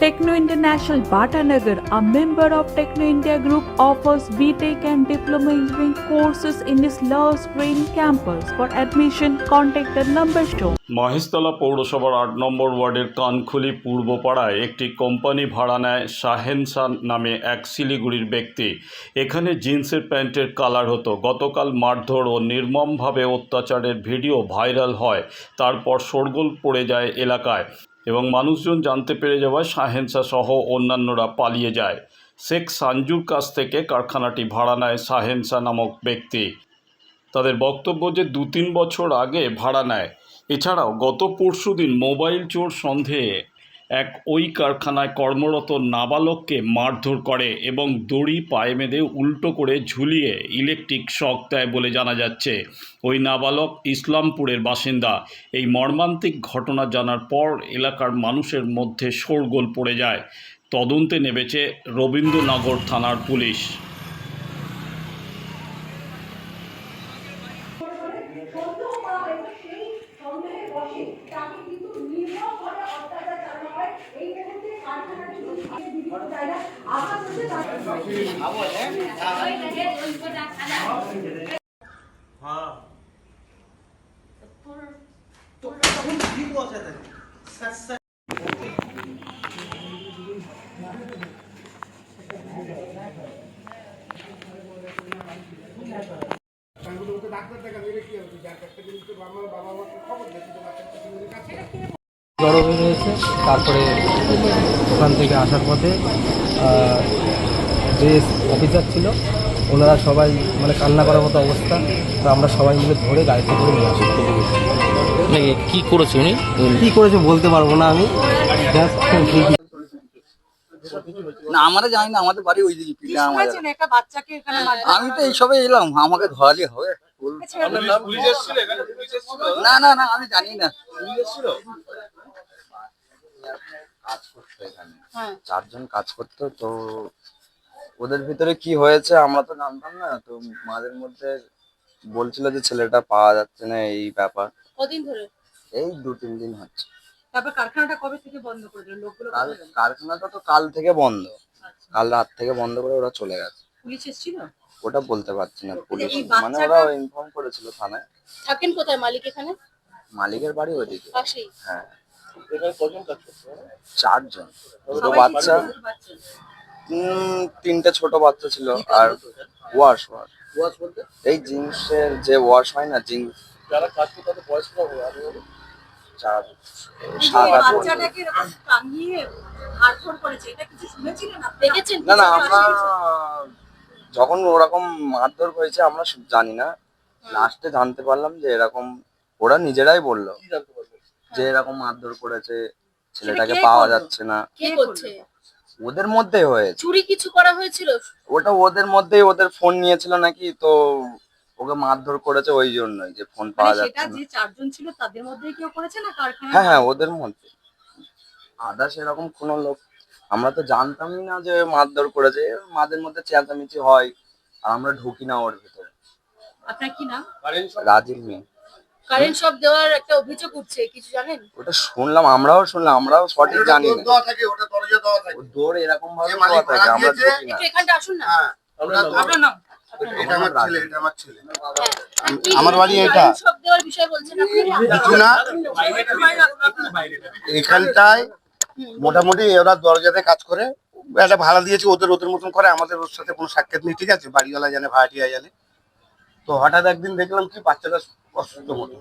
Techno International Bhatanagar, a member of Techno India Group, offers BTEC and Diploma Engineering courses in its Love Green campus. For admission, contact the number shown. Maheshtala পৌরসভার আট নম্বর ওয়ার্ডের কানখুলি পূর্বপাড়ায় একটি company ভাড়া নেয় শাহেন শাহ নামে এক শিলিগুড়ির ব্যক্তি এখানে জিন্সের প্যান্টের কালার হতো গতকাল মারধর ও নির্মমভাবে অত্যাচারের ভিডিও ভাইরাল হয় তারপর শোরগোল পড়ে যায় এলাকায় এবং মানুষজন জানতে পেরে যাওয়ায় শাহেনশা সহ অন্যান্যরা পালিয়ে যায়। শেখ সাঞ্জুর কাছ থেকে কারখানাটি ভাড়া নেয় শাহেনশা নামক ব্যক্তি। তাদের বক্তব্য যে দু তিন বছর আগে ভাড়া নেয়। এছাড়াও গত পরশু দিন মোবাইল চোর সন্দেহে এক ওই কারখানায় কর্মরত নাবালককে মারধর করে এবং দড়ি পায়ে বেঁধে উল্টো করে ঝুলিয়ে ইলেকট্রিক শক দেয় বলে জানা যাচ্ছে। ওই নাবালক ইসলামপুরের বাসিন্দা। এই মর্মান্তিক ঘটনা জানার পর এলাকার মানুষের মধ্যে শোরগোল পড়ে যায়। তদন্তে নেমেছে রবীন্দ্রনগর থানার পুলিশ সন্দেহ করা হয় এবং সেই সন্দেহে বসে তাকে কিন্তু নির্মমভাবে অত্যাচার চালানো হয় এই মুহূর্তে কারখানাটি কিন্তু বিভিন্ন জায়গায় আঘাত হচ্ছে তার তারপরে ওকে ডাক্তার দেখা মেরে কি হবে যার কাছ থেকে নিতে বাবা বাবা মাকে খবর দেখি যে বাচ্চার কাছে মেরে কাছে জড়ো হয়ে রয়েছে। তারপরে ওখান থেকে আসার পথে যে অফিসার ছিল ওনারা সবাই মানে কান্না করার মতো অবস্থা। তো আমরা সবাই মিলে ধরে গাড়িতে করে নিয়ে আসি। মানে কি করেছে উনি? কী করেছে বলতে পারব না আমি। না আমরা জানি না আমাদের বাড়ি ওই দিকে আমি তো এইসবে এলাম আমাকে ধরালি হবে। না না না আমি জানি না। কাজ করতো এখানে। হ্যাঁ। চারজন কাজ করতো তো ওদের ভিতরে কি হয়েছে আমরা তো জানতাম না। তো মাঝের মধ্যে বলছিল যে ছেলেটা পাওয়া যাচ্ছে না এই ব্যাপার। কদিন ধরে? এই দু তিন দিন হচ্ছে। তারপর কারখানাটা কবে থেকে বন্ধ করে দিল? লোকগুলো? কারখানাটা তো কাল থেকে বন্ধ। কাল রাত থেকে বন্ধ করে ওরা চলে গেছে। পুলিশ এসেছিল? ওটা বলতে পারছি না পুলিশ। মানে ওরা ইনফর্ম করেছিল থানায়। থাকেন কোথায়? মালিক এখানে? মালিকের বাড়ি ওইদিকে পাশেই? হ্যাঁ। চারজন। দুটো বাচ্চা? ছোট বাচ্চা? তিনটে ছোট বাচ্চা ছিল আর ওয়াশ ওয়াশ। এই জিন্সের যে ওয়াশ হয় না জিন্স। না? না আমরা যখন ওরকম মারধর হয়েছে আমরা জানি না। লাস্টে জানতে পারলাম যে এরকম ওরা নিজেরাই বলল। যে এরকম মারধর করেছে ছেলেটাকে পাওয়া যাচ্ছে না। কে করছে? ওদের মধ্যেই হয়েছে। চুরি কিছু করা হয়েছিল? ওটা ওদের মধ্যেই ওদের ফোন নিয়েছিল নাকি তো ওকে মারধর করেছে ওই জন্যই যে ফোন পাওয়া মানে সেটা যাচ্ছে না। যে চারজন ছিল তাদের মধ্যে কেউ করেছে না কারখানা হ্যাঁ হ্যাঁ ওদের মধ্যে। আদার্স এরকম কোনো লোক আমরা তো জানতামই না যে মারধর করেছে মাঝের মধ্যে চেঁচামেচি হয় আর আমরা ঢুকি না ওর ভিতরে। আপনার কি নাম? রাজির মেয়ে। কারেন্ট সব দেওয়ার একটা অভিযোগ উঠছে কিছু জানেন? ওটা শুনলাম আমরাও শুনলাম আমরাও সঠিক জানি না। থাকে ওটা দরজা দেওয়া থাকে। দৌড় এরকম ভাবে দেওয়া থাকে, আমরা ঢুকি না। এখানটা আসুন না। হ্যাঁ আপনার নাম। আমার ছেলে এটা আমার ছেলে। হ্যাঁ। আমার বাড়ি এটা। কিছু না এখানটায় মোটামুটি ওরা দরজাতে কাজ করে একটা ভাড়া দিয়েছে ওদের ওদের মতন করে আমাদের ওর সাথে কোনো সাক্ষাৎ নেই ঠিক আছে? বাড়িওয়ালা জানে ভাড়াটিয়া জানে। তো হঠাৎ একদিন দেখলাম কি বাচ্চাটা অসুস্থ মতো।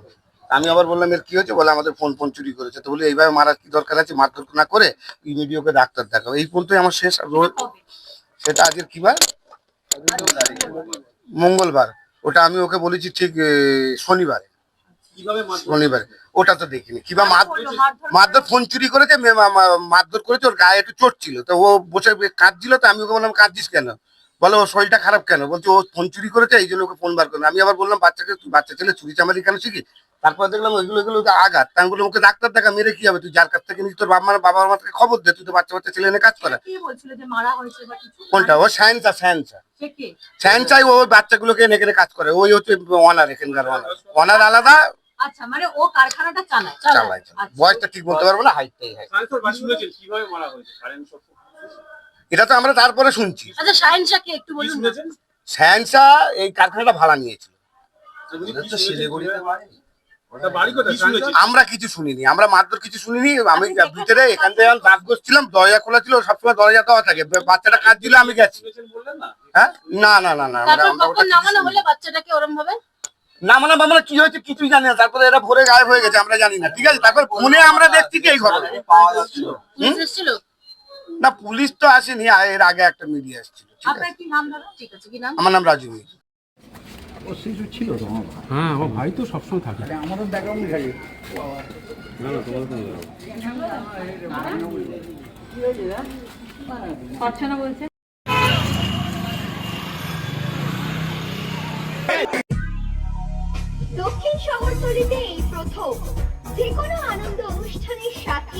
আমি আবার বললাম এর কি হয়েছে? বলে আমাদের ফোন ফোন চুরি করেছে। তো বলি এইভাবে মারার কি দরকার আছে? মারধর না করে ইমিডিওকে ডাক্তার দেখাও। এই পর্যন্তই আমার শেষ। সেটা আজকের কি বার? মঙ্গলবার। ওটা আমি ওকে বলেছি ঠিক শনিবারে। শনিবারে। ওটা তো দেখিনি। কিবা মার মারধর? ফোন চুরি করেছে মারধর করেছে ওর গায়ে একটু চোট ছিল। তো ও বসে কাঁদছিল তো আমি ওকে বললাম কাঁদছিস কেন? বলে ও শরীরটা খারাপ কেন? বলছে ও ফোন চুরি করেছে এই জন্য ওকে ফোন বার করে আমি আবার বললাম বাচ্চাকে বাচ্চা ছেলে চুরি চামারি কেন শিখি? তারপর দেখলাম ওইগুলো এগুলো আঘাত। তা আমি বললাম ওকে ডাক্তার দেখা মেরে কি হবে? তুই যার কাছ থেকে তোর বাবা মা বাবা মাকে খবর দে তুই তো বাচ্চা বাচ্চা ছেলে এনে কাজ করে। কে বলছিল যে মারা হয়েছে বা কিছু? কোনটা? ও সায়েন্সা সায়েন্সা সে কে? সায়েন্সাই ও ওই বাচ্চাগুলোকে এনে এখানে কাজ করে। ওই হচ্ছে অনার এখানকার অনার। অনার আলাদা। আচ্ছা মানে ও কারখানাটা চালায় চালাই আচ্ছা। বয়সটা ঠিক বলতে পারব না হাইটটাই হাইট কীভাবে মারা হয়েছে? এটা তো আমরা তারপরে শুনছি আচ্ছা একটু বলুন। এই কারখানাটা ভাড়া নিয়েছিল আমরা কিছু শুনিনি আমরা মারধর কিছু শুনিনি আমি ভিতরে এখান থেকে কাজ করছিলাম দরজা খোলা ছিল সবসময় দরজা দেওয়া থাকে বাচ্চাটা কাজ দিলে আমি গেছি না হ্যাঁ না না না না মানে আমরা কি হয়েছে কিছুই জানি না তারপরে এরা ভোরে গায়েব হয়ে গেছে আমরা জানি না ঠিক আছে তারপর ফোনে আমরা দেখছি কি এই ঘটনা না পুলিশ তো আসেনি এর আগে একটা মিডিয়া এসেছিল ঠিক কি নাম দাদা? ঠিক আছে কি নাম? আমার নাম রাজু মির। ও শিশু ছিল তো হ্যাঁ আমার ভাই তো সবসময় থাকে। দক্ষিণ শহরতলিতে এই প্রথম যে কোনো আনন্দ অনুষ্ঠানের সাথে